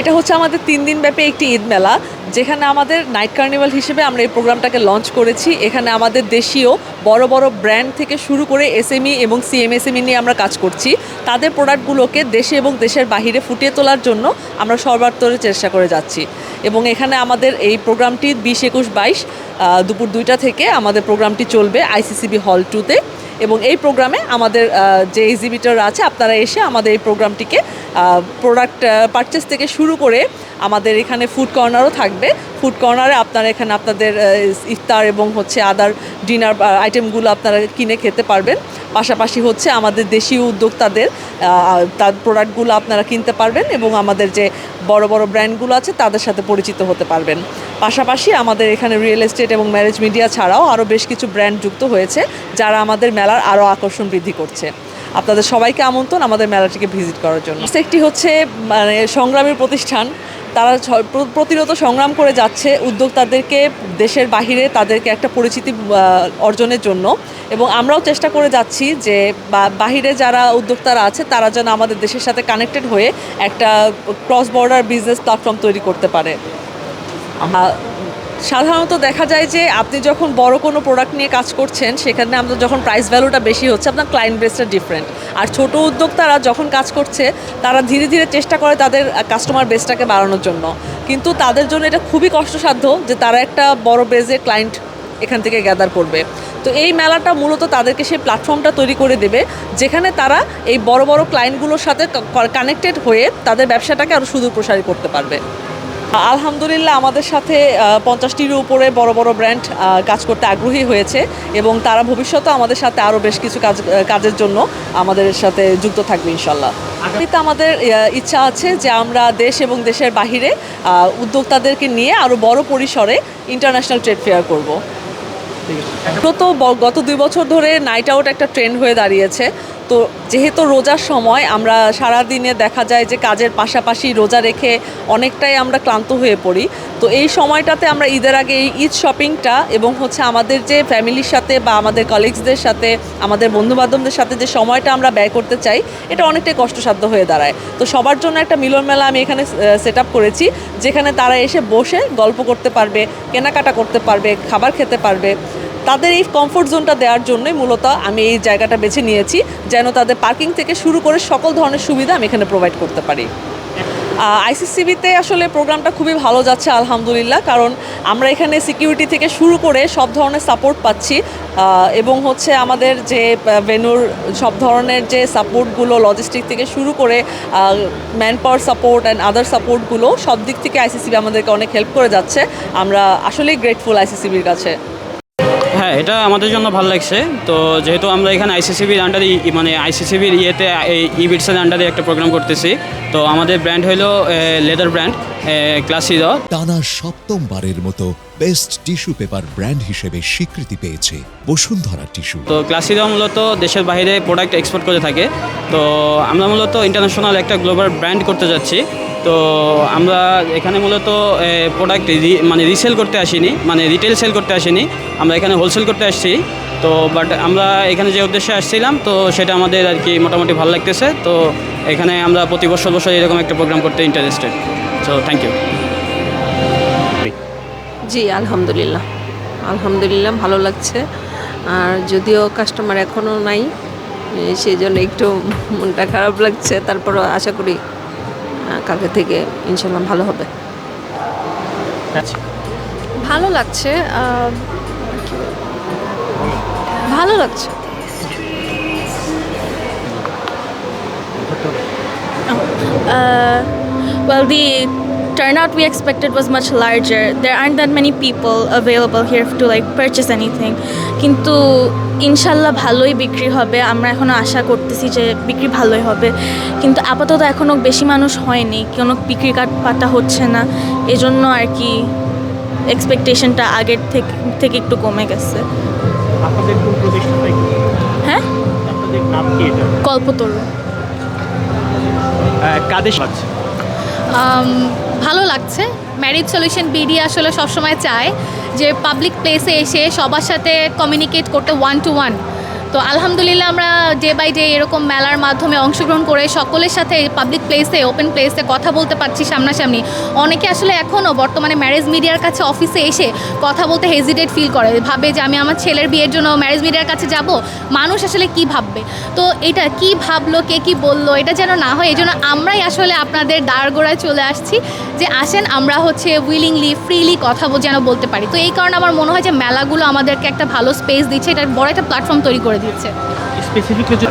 এটা হচ্ছে আমাদের তিন দিন ব্যাপী একটি ঈদ মেলা, যেখানে আমাদের নাইট কার্নিভাল হিসেবে আমরা এই প্রোগ্রামটাকে লঞ্চ করেছি। এখানে আমাদের দেশীয় বড় বড় ব্র্যান্ড থেকে শুরু করে এসএমই এবং সিএমএসএমই নিয়ে আমরা কাজ করছি। তাদের প্রোডাক্টগুলোকে দেশে এবং দেশের বাহিরে ফুটিয়ে তোলার জন্য আমরা সর্বাত্মরে চেষ্টা করে যাচ্ছি। এবং এখানে আমাদের এই প্রোগ্রামটি বিশ একুশ বাইশ দুপুর দুইটা থেকে আমাদের প্রোগ্রামটি চলবে আইসিসিবি হল টুতে এবং এই প্রোগ্রামে আমাদের যে এক্সিবিটর আছে, আপনারা এসে আমাদের এই প্রোগ্রামটিকে প্রোডাক্ট পারচেস থেকে শুরু করে আমাদের এখানে ফুড কর্নারও থাকবে। ফুড কর্নারে আপনারা এখানে আপনাদের ইফতার এবং হচ্ছে আদার ডিনার আইটেমগুলো আপনারা কিনে খেতে পারবেন। পাশাপাশি হচ্ছে আমাদের দেশীয় উদ্যোক্তাদের তার প্রোডাক্টগুলো আপনারা কিনতে পারবেন এবং আমাদের যে বড় বড় ব্র্যান্ডগুলো আছে তাদের সাথে পরিচিত হতে পারবেন। পাশাপাশি আমাদের এখানে রিয়েল এস্টেট এবং ম্যারেজ মিডিয়া ছাড়াও আরও বেশ কিছু ব্র্যান্ড যুক্ত হয়েছে, যারা আমাদের মেলার আরও আকর্ষণ বৃদ্ধি করছে। আপনাদের সবাইকে আমন্ত্রণ আমাদের মেলাটিকে ভিজিট করার জন্য। একটি হচ্ছে মানে সংগ্রামী প্রতিষ্ঠান তারা প্রতিরত সংগ্রাম করে যাচ্ছে উদ্যোক্তাদেরকে দেশের বাহিরে তাদেরকে একটা পরিচিতি অর্জনের জন্য। এবং আমরাও চেষ্টা করে যাচ্ছি যে বাহিরে যারা উদ্যোক্তারা আছে, তারা যেন আমাদের দেশের সাথে কানেক্টেড হয়ে একটা ক্রস বর্ডার বিজনেস প্ল্যাটফর্ম তৈরি করতে পারে। সাধারণত দেখা যায় যে আপনি যখন বড় কোনো প্রোডাক্ট নিয়ে কাজ করছেন, সেখানে আপনার যখন প্রাইস ভ্যালুটা বেশি হচ্ছে, আপনার ক্লায়েন্ট বেসটা ডিফারেন্ট আর ছোট উদ্যোক্তারা যখন কাজ করছে, তারা ধীরে ধীরে চেষ্টা করে তাদের কাস্টমার বেসটাকে বাড়ানোর জন্য। কিন্তু তাদের জন্য এটা খুবই কষ্টসাধ্য যে তারা একটা বড় বেজে ক্লায়েন্ট এখান থেকে গ্যাদার করবে। তো এই মেলাটা মূলত তাদেরকে সেই প্ল্যাটফর্মটা তৈরি করে দেবে, যেখানে তারা এই বড় বড় ক্লায়েন্টগুলোর সাথে কানেক্টেড হয়ে তাদের ব্যবসাটাকে আরও সুদূর প্রসারী করতে পারবে। আলহামদুলিল্লাহ আমাদের সাথে পঞ্চাশটির উপরে বড় বড় ব্র্যান্ড কাজ করতে আগ্রহী হয়েছে এবং তারা ভবিষ্যতে আমাদের সাথে আরও বেশ কিছু কাজ কাজের জন্য আমাদের সাথে যুক্ত থাকবে ইনশাল্লাহ আগামীতে আমাদের ইচ্ছা আছে যে আমরা দেশ এবং দেশের বাহিরে উদ্যোক্তাদেরকে নিয়ে আরও বড় পরিসরে ইন্টারন্যাশনাল ট্রেড ফেয়ার করব। ব- গত দুই বছর ধরে নাইট আউট একটা ট্রেন্ড হয়ে দাঁড়িয়েছে। তো যেহেতু রোজার সময়, আমরা সারা দিনে দেখা যায় যে কাজের পাশাপাশি রোজা রেখে অনেকটাই আমরা ক্লান্ত হয়ে পড়ি। তো এই সময়টাতে আমরা ঈদের আগে এই ঈদ শপিংটা এবং হচ্ছে আমাদের যে ফ্যামিলির সাথে বা আমাদের কলিগসদের সাথে, আমাদের বন্ধুবান্ধবদের সাথে যে সময়টা আমরা ব্যয় করতে চাই, এটা অনেকটাই কষ্টসাধ্য হয়ে দাঁড়ায়। তো সবার জন্য একটা মিলন মেলা আমি এখানে সেট করেছি, যেখানে তারা এসে বসে গল্প করতে পারবে, কেনাকাটা করতে পারবে, খাবার খেতে পারবে। তাদের এই কমফোর্ট জোনটা দেওয়ার জন্যই মূলত আমি এই জায়গাটা বেছে নিয়েছি, যেন তাদের পার্কিং থেকে শুরু করে সকল ধরনের সুবিধা আমি এখানে প্রোভাইড করতে পারি। আইসিসিবিতে আসলে প্রোগ্রামটা খুবই ভালো যাচ্ছে, আলহামদুলিল্লাহ, কারণ আমরা এখানে সিকিউরিটি থেকে শুরু করে সব ধরনের সাপোর্ট পাচ্ছি এবং হচ্ছে আমাদের যে ভেনুর সব ধরনের যে সাপোর্টগুলো লজিস্টিক থেকে শুরু করে man power support and other সাপোর্টগুলো সব দিক থেকে আইসিসিবি আমাদেরকে অনেক হেল্প করে যাচ্ছে। আমরা আসলেই গ্রেটফুল আইসিসিবির কাছে। হ্যাঁ এটা আমাদের জন্য ভালো লাগছে। তো যেহেতু আমরা এখানে আইসিসিবির আন্ডারে মানে আইসিসিবির ইয়েতে ইবিটসের আন্ডারে একটা প্রোগ্রাম করতেছি। তো আমাদের ব্র্যান্ড হলো লেদার ব্র্যান্ড ক্লাসিদ টানা সপ্তমবারের মতো বেস্ট টিস্যু পেপার ব্র্যান্ড হিসেবে স্বীকৃতি পেয়েছে বসুন্ধরা টিস্যু তো ক্লাসিদ মূলত দেশের বাইরে প্রোডাক্ট এক্সপোর্ট করে থাকে। তো আমরা মূলত ইন্টারন্যাশনাল একটা গ্লোবাল ব্র্যান্ড করতে যাচ্ছি। তো আমরা এখানে মূলত প্রোডাক্ট মানে রিসেল করতে আসিনি মানে রিটেল সেল করতে আসিনি, আমরা এখানে হোলসেল করতে আসছি। তো বাট আমরা এখানে যে উদ্দেশ্যে আসছিলাম, তো সেটা আমাদের আর কি মোটামুটি ভালো লাগতেছে। তো এখানে আমরা প্রতি বছর বছর এরকম একটা প্রোগ্রাম করতে interested so thank you ji, আলহামদুলিল্লাহ। আলহামদুলিল্লাহ, ভালো লাগছে। আর যদিও কাস্টমার এখনও নাই সেই জন্য একটু মনটা খারাপ লাগছে, তারপরও আশা করি কালকে থেকে ইনশাল্লাহ ভালো হবে। ভালো লাগছে ভালো লাগছে। Uh, well, the turnout we expected was much larger. There aren't that many people available here to like purchase anything. কিন্তু ইনশাল্লাহ ভালোই বিক্রি হবে। আমরা এখনও আশা করতেছি যে বিক্রি ভালোই হবে। কিন্তু আপাতত এখনও বেশি মানুষ হয়নি। কোনো বিক্রি কার্ড পাতা হচ্ছে না। এজন্য আর কি এক্সপেকটেশনটা আগের থেকে থেকে একটু কমে গেছে। হ্যাঁ? কল্পতরু। কাদের ভালো লাগছে। ম্যারিজ সলিউশন বিডি আসলে সবসময় চায় যে পাবলিক প্লেসে এসে সবার সাথে কমিউনিকেট করতে ওয়ান টু ওয়ান তো আলহামদুলিল্লাহ আমরা ডে বাই ডে এরকম মেলার মাধ্যমে অংশগ্রহণ করে সকলের সাথে পাবলিক প্লেসে ওপেন প্লেসে কথা বলতে পারছি সামনাসামনি। অনেকে আসলে এখনও বর্তমানে ম্যারেজ মিডিয়ার কাছে অফিসে এসে কথা বলতে হেজিটেট ফিল করে। ভাবে যে আমি আমার ছেলের বিয়ের জন্য ম্যারেজ মিডিয়ার কাছে যাব, মানুষ আসলে কি ভাববে? তো এটা কি ভাবলো, কে কি বলল, এটা যেন না হয় এই জন্য আমরাই আসলে আপনাদের দাঁড়গোড়ায় চলে আসছি যে আসেন, আমরা হচ্ছে উইলিংলি ফ্রিলি কথা যেন বলতে পারি। তো এই কারণে আমার মনে হয় যে মেলাগুলো আমাদেরকে একটা ভালো স্পেস দিচ্ছে, এটা বড় একটা প্ল্যাটফর্ম তৈরি করে দিচ্ছে। যে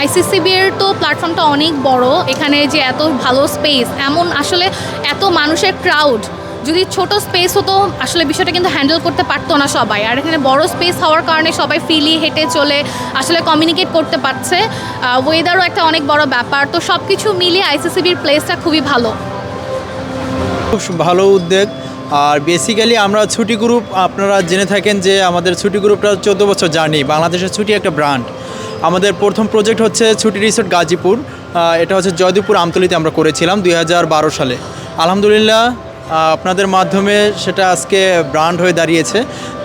আইসিসিবির তো প্ল্যাটফর্মটা অনেক বড়। এখানে যে এত ভালো স্পেস এমন আসলে এত মানুষের ক্রাউড যদি ছোট স্পেস হতো আসলে বিষয়টা কিন্তু হ্যান্ডেল করতে পারতো না সবাই। আর এখানে বড় স্পেস হওয়ার কারণে সবাই ফ্রিলি হেঁটে চলে আসলে কমিউনিকেট করতে পারছে। ওয়েদারও একটা অনেক বড় ব্যাপার। তো সব কিছু মিলিয়ে আইসিসিবির প্লেসটা খুবই ভালো। খুব ভালো উদ্যোগ। আর বেসিক্যালি আমরা ছুটি গ্রুপ আপনারা জেনে থাকেন যে আমাদের ছুটি গ্রুপটা চোদ্দ বছর জার্নি বাংলাদেশের ছুটি একটা ব্র্যান্ড আমাদের প্রথম প্রজেক্ট হচ্ছে ছুটি রিসোর্ট গাজীপুর এটা হচ্ছে জয়দেবপুর আমতলিতে আমরা করেছিলাম দু হাজার বারো সালে। আলহামদুলিল্লাহ আপনাদের মাধ্যমে সেটা আজকে ব্র্যান্ড হয়ে দাঁড়িয়েছে।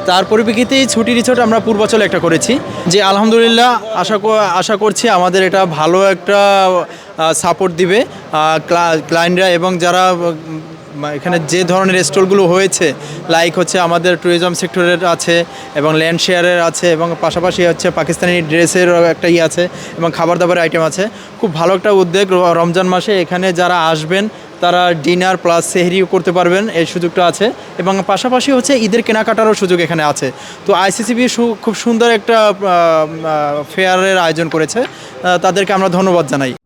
তার পরিপ্রেক্ষিতেই ছুটি রিসোর্ট আমরা পূর্বাচলে একটা করেছি, যে আলহামদুলিল্লাহ আশা আশা করছি আমাদের এটা ভালো একটা সাপোর্ট দিবে ক্লায়েন্টরা এবং যারা এখানে যে ধরনের স্টলগুলো হয়েছে লাইক হচ্ছে আমাদের ট্যুরিজম সেক্টরের আছে এবং ল্যান্ড শেয়ারের আছে এবং পাশাপাশি হচ্ছে পাকিস্তানি ড্রেসের একটা ইয়ে আছে এবং খাবার দাবারের আইটেম আছে। খুব ভালো একটা উদ্যোগ রমজান মাসে এখানে যারা আসবেন, তারা ডিনার প্লাস সেহরিও করতে পারবেন, এই সুযোগটা আছে এবং পাশাপাশি হচ্ছে ঈদের কেনাকাটারও সুযোগ এখানে আছে। তো আইসিসিবি খুব সুন্দর একটা ফেয়ারের আয়োজন করেছে। তাদেরকে আমরা ধন্যবাদ জানাই।